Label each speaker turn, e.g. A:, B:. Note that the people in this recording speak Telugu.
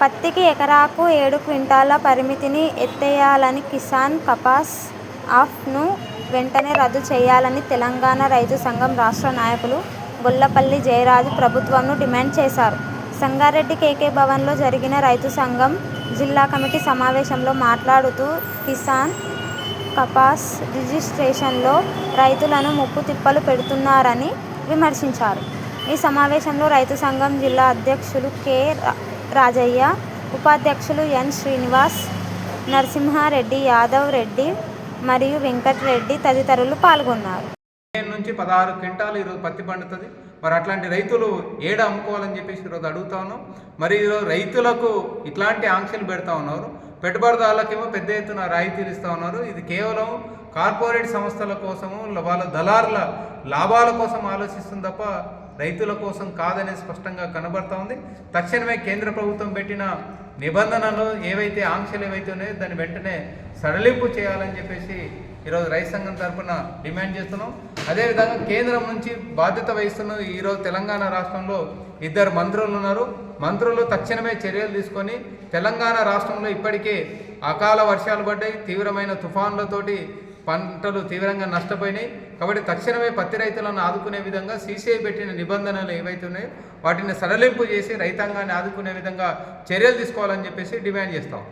A: పత్తికి ఎకరాకు ఏడు క్వింటాల పరిమితిని ఎత్తేయాలని కిసాన్ కపాస్ ఆప్ను వెంటనే రద్దు చేయాలని తెలంగాణ రైతు సంఘం రాష్ట్ర నాయకులు గొల్లపల్లి జయరాజు ప్రభుత్వంను డిమాండ్ చేశారు. సంగారెడ్డి కేకే భవన్లో జరిగిన రైతు సంఘం జిల్లా కమిటీ సమావేశంలో మాట్లాడుతూ కిసాన్ కపాస్ రిజిస్ట్రేషన్లో రైతులను ముప్పు తిప్పలు పెడుతున్నారని విమర్శించారు. ఈ సమావేశంలో రైతు సంఘం జిల్లా అధ్యక్షులు కె. రాజయ్య, ఉపాధ్యక్షులు ఎన్. శ్రీనివాస్, నరసింహారెడ్డి యాదవ్ రెడ్డి మరియు వెంకట్రెడ్డి తదితరులు పాల్గొన్నారు.
B: నుంచి పదహారు క్వింటాలు ఈరోజు పత్తి పండుతుంది మరి అట్లాంటి రైతులు ఏడ అమ్ముకోవాలని చెప్పేసి ఈరోజు అడుగుతా ఉన్నాం మరి ఈరోజు రైతులకు ఇట్లాంటి ఆంక్షలు పెడతా ఉన్నారు పెట్టుబడిదారులకేమో పెద్ద ఎత్తున రాయితీలు ఇస్తూ ఉన్నారు ఇది కేవలం కార్పొరేట్ సంస్థల కోసము వాళ్ళ దళారుల లాభాల కోసం ఆలోచిస్తుంది తప్ప రైతుల కోసం కాదనే స్పష్టంగా కనబడతా ఉంది. తక్షణమే కేంద్ర ప్రభుత్వం పెట్టిన నిబంధనలు ఏవైతే ఆంక్షలు ఏవైతే ఉన్నాయో దాన్ని వెంటనే సడలింపు చేయాలని చెప్పేసి ఈరోజు రైతు సంఘం తరఫున డిమాండ్ చేస్తున్నాం. అదేవిధంగా కేంద్రం నుంచి బాధ్యత వహిస్తున్న ఈరోజు తెలంగాణ రాష్ట్రంలో ఇద్దరు మంత్రులు ఉన్నారు. మంత్రులు తక్షణమే చర్యలు తీసుకొని తెలంగాణ రాష్ట్రంలో ఇప్పటికే అకాల వర్షాలు పడ్డాయి. తీవ్రమైన తుఫాన్లతోటి పంటలు తీవ్రంగా నష్టపోయినాయి. కాబట్టి తక్షణమే పత్తి రైతులను ఆదుకునే విధంగా సీసీఐ పెట్టిన నిబంధనలు ఏవైతే ఉన్నాయో వాటిని సడలింపు చేసి రైతాంగాన్ని ఆదుకునే విధంగా చర్యలు తీసుకోవాలని చెప్పేసి డిమాండ్ చేస్తాం.